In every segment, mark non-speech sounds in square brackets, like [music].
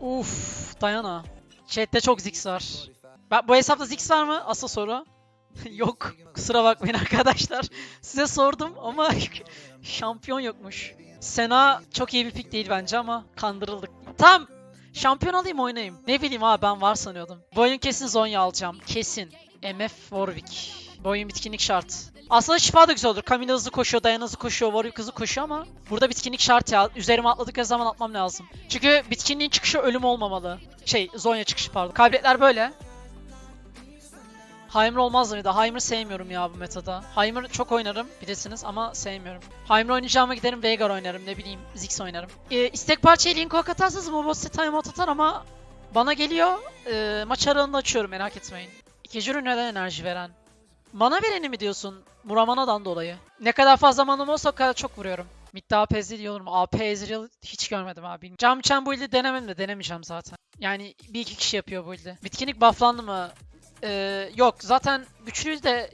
Uf, Dayana. Chat'te çok Ziggs var. Ben, bu hesapta Ziggs var mı? Asıl soru. [laughs] yok. Kusura bakmayın arkadaşlar. [laughs] Size sordum ama [laughs] şampiyon yokmuş. Sena çok iyi bir pick değil bence ama kandırıldık. Tamam. Şampiyon alayım oynayayım. Ne bileyim abi ben var sanıyordum. Bu oyun kesin Zonya alacağım. Kesin. MF Warwick. Bu oyun bitkinlik şart. Aslında şifa da güzel olur. Camille hızlı koşuyor, Dayan hızlı koşuyor, Warwick hızlı koşuyor ama burada bitkinlik şart ya. Üzerime atladıkları zaman atmam lazım. Çünkü bitkinliğin çıkışı ölüm olmamalı. Şey, Zonya çıkışı pardon. Kaybetler böyle. Heimer olmaz mıydı? Heimer sevmiyorum ya bu metada. Heimer çok oynarım bilirsiniz ama sevmiyorum. Heimer oynayacağıma giderim Veigar oynarım ne bileyim Ziggs oynarım. Ee, istek parçayı link ok atarsanız size timeout atar ama bana geliyor. Ee, maç aralığında açıyorum merak etmeyin. Ürün neden enerji veren? Mana vereni mi diyorsun? Muramanadan dolayı. Ne kadar fazla manam olsa o kadar çok vuruyorum. Midde AP Ezreal mu? AP Ezreal hiç görmedim abi. Cam Cam bu ilde denemedim de denemeyeceğim zaten. Yani bir iki kişi yapıyor bu ilde. Bitkinlik bufflandı mı? Ee, yok zaten güçlüyüz de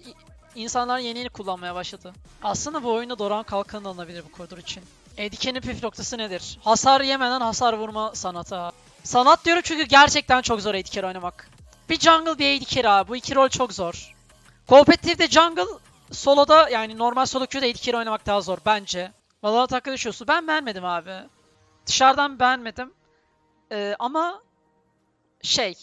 insanlar yeni yeni kullanmaya başladı. Aslında bu oyunda Doran Kalkan alınabilir bu koridor için. Edike'nin püf noktası nedir? Hasar yemeden hasar vurma sanatı. Sanat diyorum çünkü gerçekten çok zor carry oynamak. Bir jungle bir AD carry abi. Bu iki rol çok zor. Kompetitifte jungle soloda yani normal solo queue'da AD carry oynamak daha zor bence. Valorant hakkında düşüyorsun. Ben beğenmedim abi. Dışarıdan beğenmedim. Ee, ama şey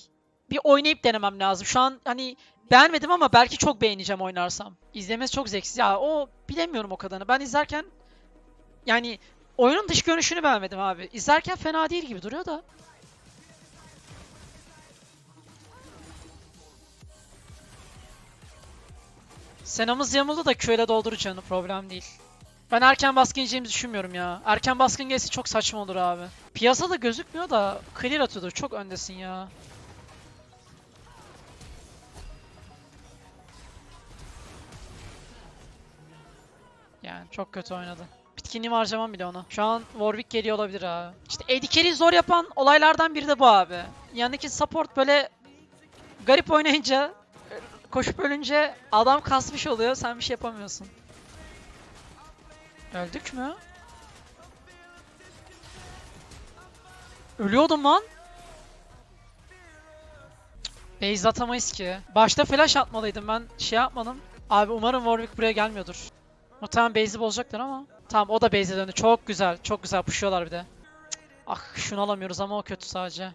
bir oynayıp denemem lazım. Şu an hani beğenmedim ama belki çok beğeneceğim oynarsam. İzlemesi çok zevksiz. Ya o bilemiyorum o kadarını. Ben izlerken yani oyunun dış görünüşünü beğenmedim abi. İzlerken fena değil gibi duruyor da. Senamız yamuldu da köyle dolduracağını problem değil. Ben erken baskın yiyeceğimizi düşünmüyorum ya. Erken baskın gelse çok saçma olur abi. Piyasada gözükmüyor da clear atıyordur. Çok öndesin ya. Yani çok kötü oynadı. Bitkinliğimi harcamam bile ona. Şu an Warwick geliyor olabilir abi. İşte AD carry'i zor yapan olaylardan biri de bu abi. Yanındaki support böyle garip oynayınca koşup ölünce adam kasmış oluyor sen bir şey yapamıyorsun. Öldük mü? Ölüyordum lan. Base atamayız ki. Başta flash atmalıydım ben şey yapmadım. Abi umarım Warwick buraya gelmiyordur. Muhtemelen base'i bozacaklar ama. Tamam o da base'e döndü. Çok güzel. Çok güzel pushuyorlar bir de. Cık, Ah şunu alamıyoruz ama o kötü sadece.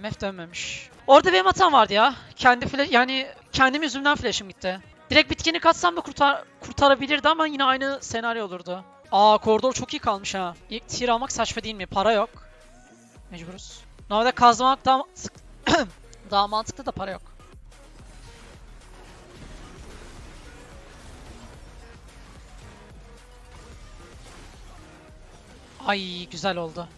MF dönmemiş. Orada benim hatam vardı ya. Kendi flash yani kendim yüzümden flash'ım gitti. Direkt bitkini katsam da kurtar kurtarabilirdi ama yine aynı senaryo olurdu. Aa koridor çok iyi kalmış ha. İlk tier almak saçma değil mi? Para yok. Mecburuz. Normalde kazmak daha, [coughs] daha mantıklı da para yok. Ay güzel oldu.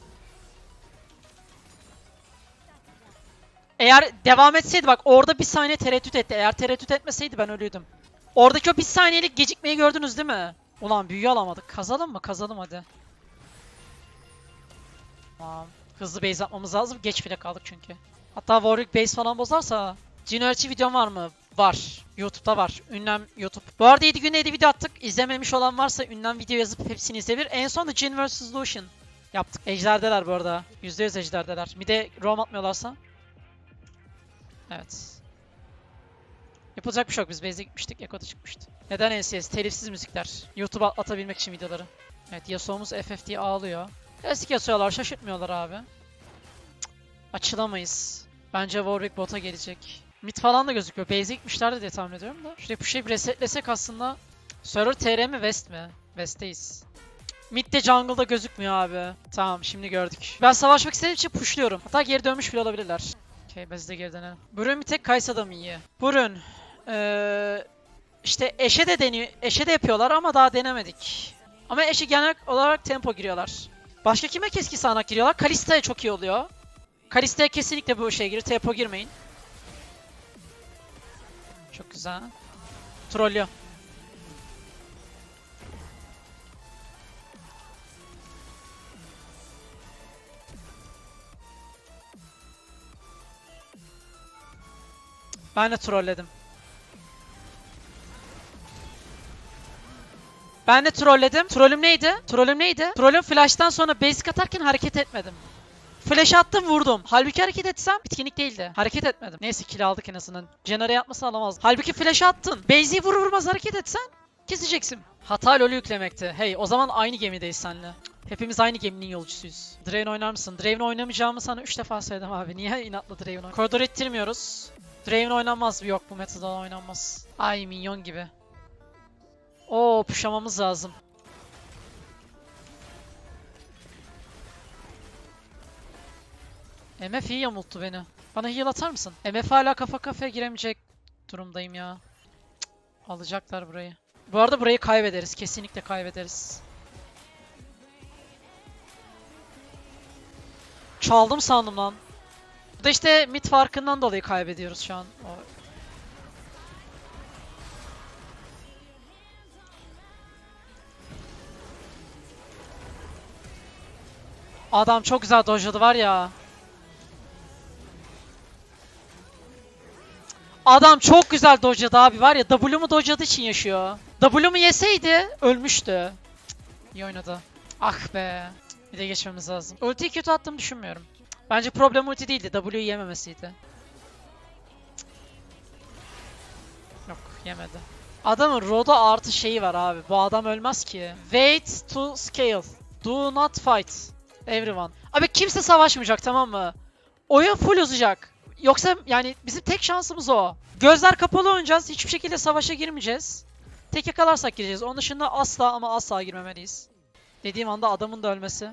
Eğer devam etseydi bak orada bir saniye tereddüt etti. Eğer tereddüt etmeseydi ben ölüydüm. Oradaki o bir saniyelik gecikmeyi gördünüz değil mi? Ulan büyü alamadık. Kazalım mı? Kazalım hadi. Tamam. Hızlı base atmamız lazım. Geç bile kaldık çünkü. Hatta Warwick base falan bozarsa. Cinoerci videom var mı? Var. YouTube'da var. Ünlem YouTube. Bu arada 7 günde 7 video attık. İzlememiş olan varsa ünlem video yazıp hepsini izleyebilir. En son da Jin vs. Lucian yaptık. Ejderdeler bu arada. %100 ejderdeler. Bir de roam atmıyorlarsa. Evet. Yapılacak bir şey yok. Biz base'e gitmiştik. Eko'da çıkmıştı. Neden NCS? Telifsiz müzikler. YouTube'a atabilmek için videoları. Evet Yasuo'muz FF diye ağlıyor. Klasik Yasuo'lar şaşırtmıyorlar abi. Cık, Açılamayız. Bence Warwick bota gelecek. Mid falan da gözüküyor. Base'e gitmişlerdi diye tahmin ediyorum da. Şurayı pushlayıp resetlesek aslında. Server TR mi West mi? West'teyiz. Mid'de jungle'da gözükmüyor abi. Tamam şimdi gördük. Ben savaşmak istediğim için pushluyorum. Hatta geri dönmüş bile olabilirler. Okey biz de geri dönelim. Burun bir tek Kaysa'da mı iyi? Burun. Ee, işte eşe de deniyor. Eşe de yapıyorlar ama daha denemedik. Ama eşe genel olarak tempo giriyorlar. Başka kime keskin sağanak giriyorlar? Kalista'ya çok iyi oluyor. Kalista'ya kesinlikle bu şey girir. Tempo girmeyin. Çok güzel. Trollüyor. Ben de trolledim. Ben de trolledim. Trollüm neydi? Trollüm neydi? Trollüm flash'tan sonra basic atarken hareket etmedim. Flash attım vurdum. Halbuki hareket etsem bitkinlik değildi. Hareket etmedim. Neyse kill aldık en azından. Jenner'e yapmasa alamazdım. Halbuki flash attın. Base'i vurur vurmaz hareket etsen keseceksin. Hata lolü yüklemekti. Hey o zaman aynı gemideyiz seninle. Hepimiz aynı geminin yolcusuyuz. Draven oynar mısın? Draven oynamayacağımı sana 3 defa söyledim abi. Niye inatla Draven oynar? Koridor ittirmiyoruz. Draven oynanmaz. Yok bu metada oynanmaz. Ay minyon gibi. Oo puşamamız lazım. MF iyi yamulttu beni. Bana heal atar mısın? MF hala kafa kafaya giremeyecek durumdayım ya. Cık, Alacaklar burayı. Bu arada burayı kaybederiz. Kesinlikle kaybederiz. Çaldım sandım lan. Da işte mid farkından dolayı kaybediyoruz şu an. O... Adam çok güzel dojladı var ya. Adam çok güzel dojladı abi var ya W'mu dojladığı için yaşıyor. W'mu yeseydi ölmüştü. Cık, İyi oynadı. Ah be. Bir de geçmemiz lazım. Ultiyi kötü attığımı düşünmüyorum. Bence problem ulti değildi. W'yu yememesiydi. Yok yemedi. Adamın Roda artı şeyi var abi. Bu adam ölmez ki. Wait to scale. Do not fight. Everyone. Abi kimse savaşmayacak tamam mı? Oyun full uzayacak. Yoksa yani bizim tek şansımız o. Gözler kapalı oynayacağız. Hiçbir şekilde savaşa girmeyeceğiz. Tek yakalarsak gireceğiz. Onun dışında asla ama asla girmemeliyiz. Dediğim anda adamın da ölmesi.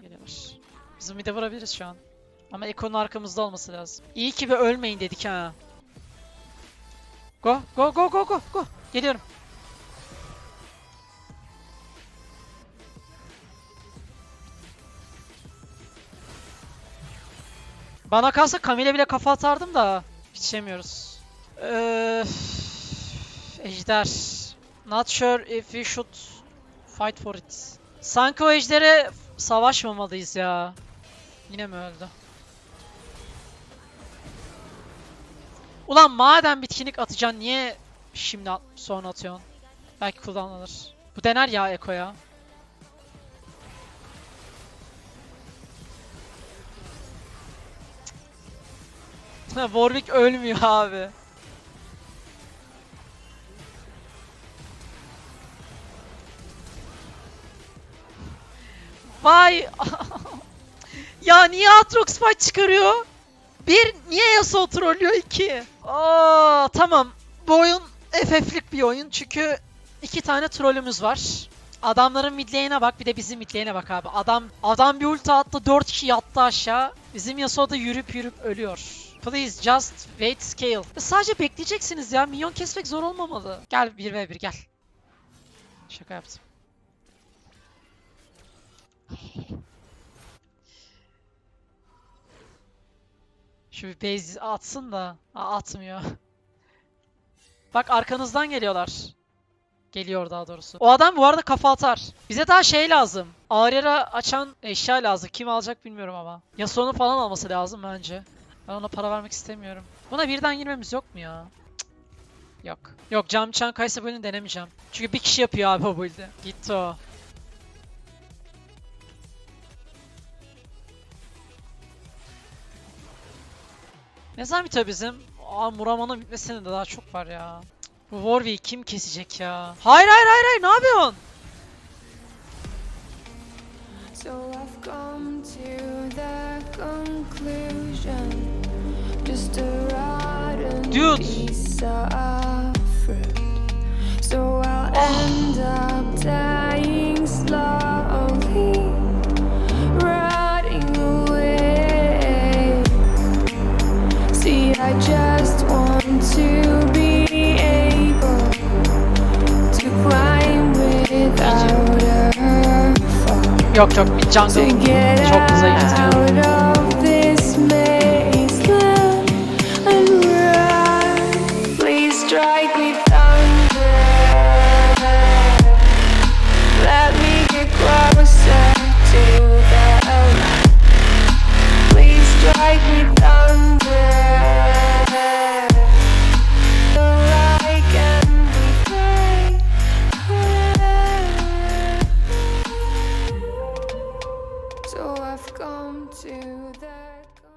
Bizim bir de vurabiliriz şu an. Ama Eko'nun arkamızda olması lazım. İyi ki bir ölmeyin dedik ha. Go go go go go go. Geliyorum. Bana kalsa Camille bile kafa atardım da yetişemiyoruz. Öf, ejder. Not sure if we should fight for it. Sanki o ejdere savaşmamalıyız ya. Yine mi öldü? Ulan madem bitkinlik atacaksın niye şimdi at- sonra atıyorsun? Belki kullanılır. Bu dener ya Eko'ya. [laughs] Warwick ölmüyor abi. Vay. [laughs] ya niye Atrox fight çıkarıyor? Bir, niye Yasuo trollüyor? İki. Aa, tamam. Bu oyun FF'lik bir oyun çünkü iki tane trollümüz var. Adamların mid bak bir de bizim mid bak abi. Adam adam bir ulti attı 4 kişi yattı aşağı. Bizim Yasuo da yürüp yürüp ölüyor. Please just wait scale. Sadece bekleyeceksiniz ya. Minyon kesmek zor olmamalı. Gel 1v1 gel. Şaka yaptım. Şu bir base atsın da. Aa, atmıyor. [laughs] Bak arkanızdan geliyorlar. Geliyor daha doğrusu. O adam bu arada kafa atar. Bize daha şey lazım. Ağrıra açan eşya lazım. Kim alacak bilmiyorum ama. Yasuo'nun falan alması lazım bence. Ben ona para vermek istemiyorum. Buna birden girmemiz yok mu ya? Yok. Yok Cam Chan Kaysa bölümünü denemeyeceğim. Çünkü bir kişi yapıyor abi o build'i. Gitti o. Ne zaman bitiyor bizim? Aa Muraman'ın bitmesine de daha çok var ya. Bu Warwick'i kim kesecek ya? Hayır hayır hayır hayır ne yapıyorsun? So I've come to the conclusion Just a rotten Dude. piece of fruit So I'll end up dying Yok yok jungle çok zayıf.